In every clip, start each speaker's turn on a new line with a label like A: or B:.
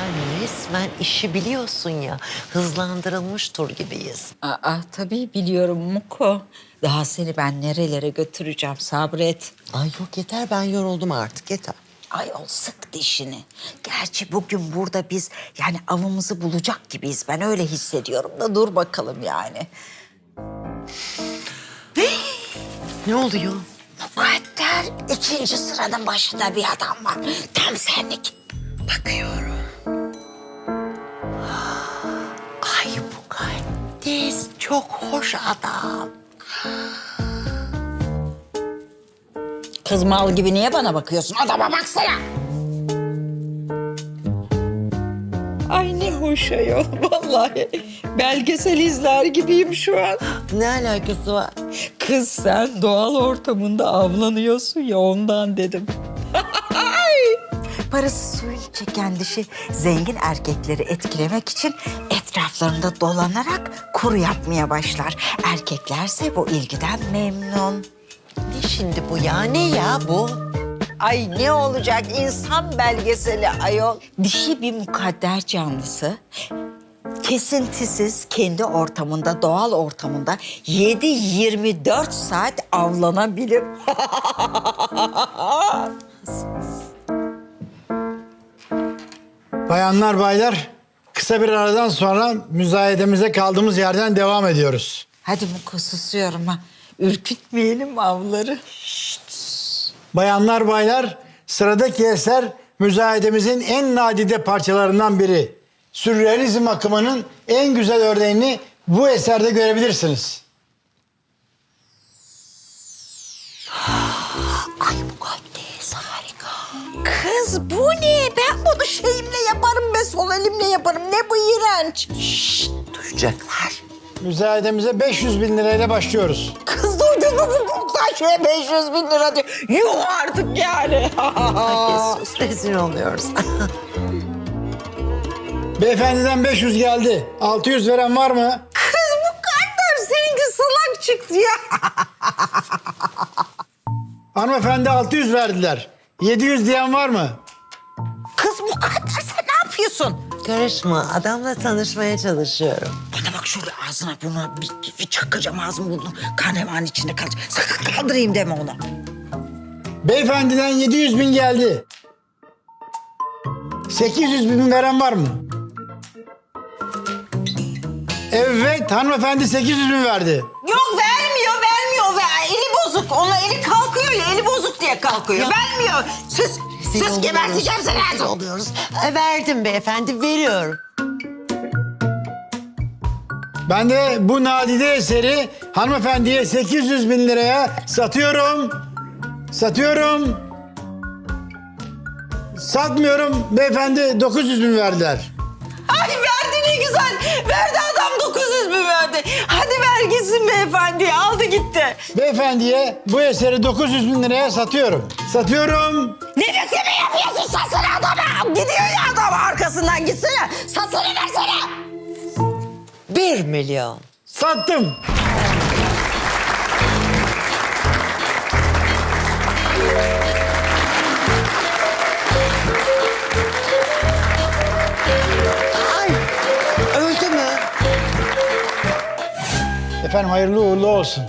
A: Sen resmen işi biliyorsun ya. Hızlandırılmış tur gibiyiz.
B: Aa, tabii biliyorum Muko. Daha seni ben nerelere götüreceğim sabret.
A: Ay yok yeter ben yoruldum artık yeter.
B: Ayol sık dişini. Gerçi bugün burada biz yani avımızı bulacak gibiyiz. Ben öyle hissediyorum da dur bakalım yani.
A: Ne oluyor?
B: Mukadder ikinci sıranın başında bir adam var. Tam senlik.
A: Bakıyorum. Çok hoş adam.
B: Kız mal gibi niye bana bakıyorsun? Adama baksana. Ay ne hoş ayol vallahi. Belgesel izler gibiyim şu an.
A: Ne alakası var?
B: Kız sen doğal ortamında avlanıyorsun ya ondan dedim. Parası suyu çeken dişi zengin erkekleri etkilemek için etraflarında dolanarak kur yapmaya başlar. Erkeklerse bu ilgiden memnun.
A: Ne şimdi bu ya? Ne ya bu?
B: Ay ne olacak insan belgeseli ayol. Dişi bir mukadder canlısı kesintisiz kendi ortamında, doğal ortamında 7-24 saat avlanabilir.
C: Bayanlar baylar kısa bir aradan sonra müzayedemize kaldığımız yerden devam ediyoruz.
B: Hadi Muko susuyorum ha. Ürkütmeyelim avları.
C: Bayanlar baylar sıradaki eser müzayedemizin en nadide parçalarından biri. Sürrealizm akımının en güzel örneğini bu eserde görebilirsiniz.
B: Kız bu ne? Ben bunu şeyimle yaparım be sol elimle yaparım. Ne bu iğrenç?
A: Şşt duyacaklar.
C: Müzayedemize 500 bin lirayla başlıyoruz.
B: Kız duydun mu bu boktan şeye 500 bin lira diyor. Yuh artık yani.
A: Herkes sus rezil oluyoruz.
C: Beyefendiden 500 geldi. 600 veren var mı?
B: Kız bu kadar seninki salak çıktı ya.
C: Hanımefendi 600 verdiler. 700 diyen var mı?
B: Yapıyorsun?
A: Karışma adamla tanışmaya çalışıyorum.
B: Bana bak şöyle ağzına bunu bir, bir çakacağım ağzımı bunu. Karnevan içinde kalacak. Sakın kaldırayım deme onu.
C: Beyefendiden 700 bin geldi. 800 bin veren var mı? Evet hanımefendi 800 bin verdi.
B: Yok vermiyor vermiyor. Ver. Eli bozuk. Ona eli kalkıyor ya eli bozuk diye kalkıyor. Vermiyor. Sus.
A: Rezil
B: Sus
A: oluyoruz,
B: geberteceğim seni.
A: rezil oluyoruz. E, verdim beyefendi veriyorum.
C: Ben de bu nadide eseri hanımefendiye 800 bin liraya satıyorum. Satıyorum. Satmıyorum. Beyefendi 900 bin verdiler.
B: Ay verdi ne güzel. Verdi adam 900 bin verdi. Hadi ver gitsin beyefendi. Aldı gitti.
C: Beyefendiye bu eseri 900 bin liraya satıyorum. Satıyorum.
B: Ne bekleme yapıyorsun? Satsana adama. Gidiyor ya adam arkasından gitsene. Satsana versene.
A: Bir milyon.
C: Sattım. Efendim hayırlı uğurlu olsun.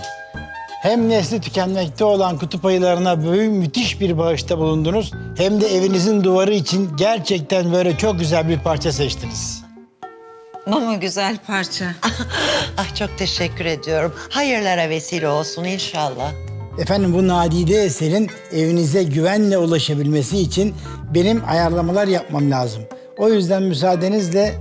C: Hem nesli tükenmekte olan kutup ayılarına böyle müthiş bir bağışta bulundunuz. Hem de evinizin duvarı için gerçekten böyle çok güzel bir parça seçtiniz.
B: Mama güzel parça.
A: Ah çok teşekkür ediyorum. Hayırlara vesile olsun inşallah.
C: Efendim bu nadide eserin evinize güvenle ulaşabilmesi için benim ayarlamalar yapmam lazım. O yüzden müsaadenizle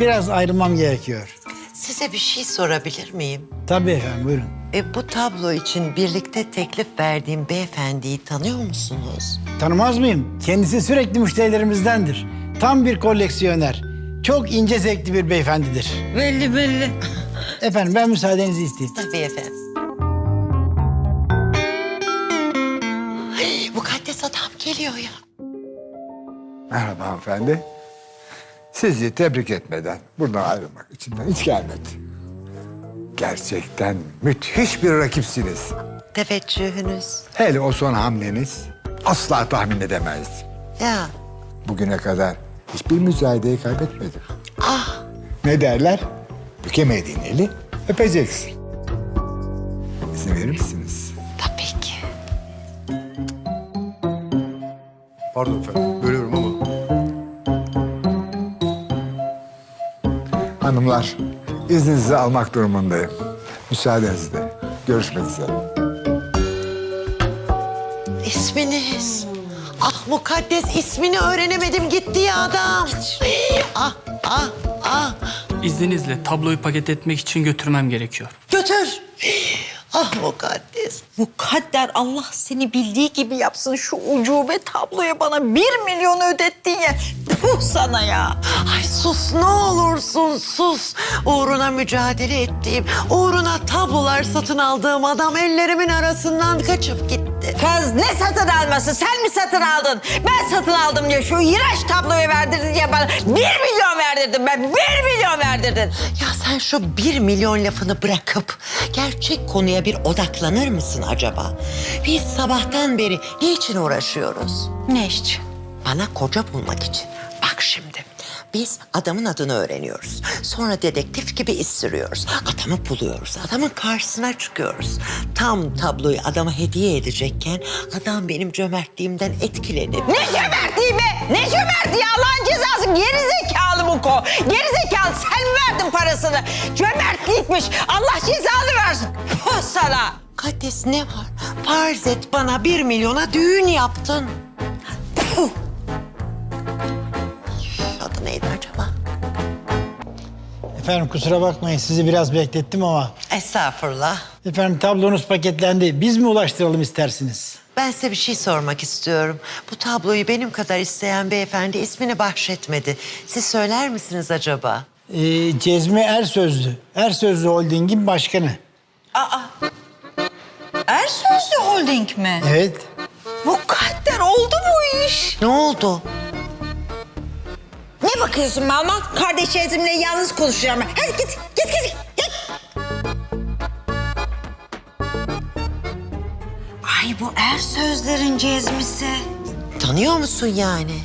C: biraz ayrılmam gerekiyor.
A: Size bir şey sorabilir miyim?
C: Tabii efendim buyurun.
A: E, bu tablo için birlikte teklif verdiğim beyefendiyi tanıyor musunuz?
C: Tanımaz mıyım? Kendisi sürekli müşterilerimizdendir. Tam bir koleksiyoner. Çok ince zevkli bir beyefendidir.
B: Belli belli.
C: Efendim ben müsaadenizi isteyeyim.
A: Tabii efendim. Ay, mukaddes adam geliyor ya.
D: Merhaba hanımefendi. Sizi tebrik etmeden buradan ayrılmak için ben hiç gelmedi. Gerçekten müthiş bir rakipsiniz.
A: Teveccühünüz.
D: Hele o son hamleniz asla tahmin edemezdim.
A: Ya
D: Bugüne kadar hiçbir müzayedeyi kaybetmedim. Ne derler? Bükemediğin eli öpeceksin. İzin verir misiniz?
A: Tabii ki.
E: Pardon efendim,
D: Hanımlar, izninizi almak durumundayım. Müsaadenizle. Görüşmek üzere.
A: İsminiz. Ah mukaddes ismini öğrenemedim gitti ya adam. Ah ah ah.
F: İzninizle tabloyu paket etmek için götürmem gerekiyor.
A: Götür. Ah mukaddes.
B: Mukadder Allah seni bildiği gibi yapsın şu ucube tabloya bana bir milyon ödettin ya. Puh sana ya.
A: Ay sus ne olursun sus. Uğruna mücadele ettiğim, uğruna tablolar satın aldığım adam ellerimin arasından kaçıp gitti.
B: Kız ne satın alması? Sen mi satın aldın? Ben satın aldım diye şu iğrenç tabloyu verdirdin diye bana bir milyon verdirdin ben. Bir milyon verdirdin.
A: Ya sen şu bir milyon lafını bırakıp gerçek konuya bir odaklanır mısın acaba? Biz sabahtan beri niçin uğraşıyoruz?
B: Ne için?
A: Bana koca bulmak için. Bak şimdi. Biz adamın adını öğreniyoruz. Sonra dedektif gibi iz sürüyoruz. Adamı buluyoruz. Adamın karşısına çıkıyoruz. Tam tabloyu adama hediye edecekken adam benim cömertliğimden etkilenir.
B: Ne cömertliği be? Ne cömertliği Allah'ın cezası? Geri zekalı bu ko. Geri zekalı sen verdin parasını? Cömertlikmiş. Allah cezanı versin. Puh sana.
A: Mukaddes ne var? Farz et bana bir milyona düğün yaptın.
C: Efendim kusura bakmayın sizi biraz beklettim ama.
A: Estağfurullah.
C: Efendim tablonuz paketlendi. Biz mi ulaştıralım istersiniz?
A: Ben size bir şey sormak istiyorum. Bu tabloyu benim kadar isteyen beyefendi ismini bahşetmedi. Siz söyler misiniz acaba?
C: Ee, Cezmi Ersözlü. Ersözlü Holding'in başkanı.
B: Ersözlü Holding mi?
C: Evet.
B: Mukadder oldu bu iş.
A: Ne oldu?
B: Ne bakıyorsun Malman? Kardeş Ezim'le yalnız konuşacağım ben. Hadi git, git, git, git. Ay bu er sözlerin cezmisi.
A: Tanıyor musun yani?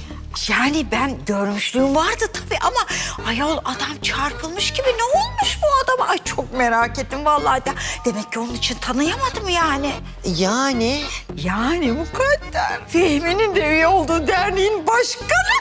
B: Yani ben görmüşlüğüm vardı tabii ama ayol adam çarpılmış gibi ne olmuş bu adama? Ay çok merak ettim vallahi. de. Demek ki onun için tanıyamadım yani.
A: Yani
B: Yani mukadder. Fehmi'nin de üye olduğu derneğin başkanı.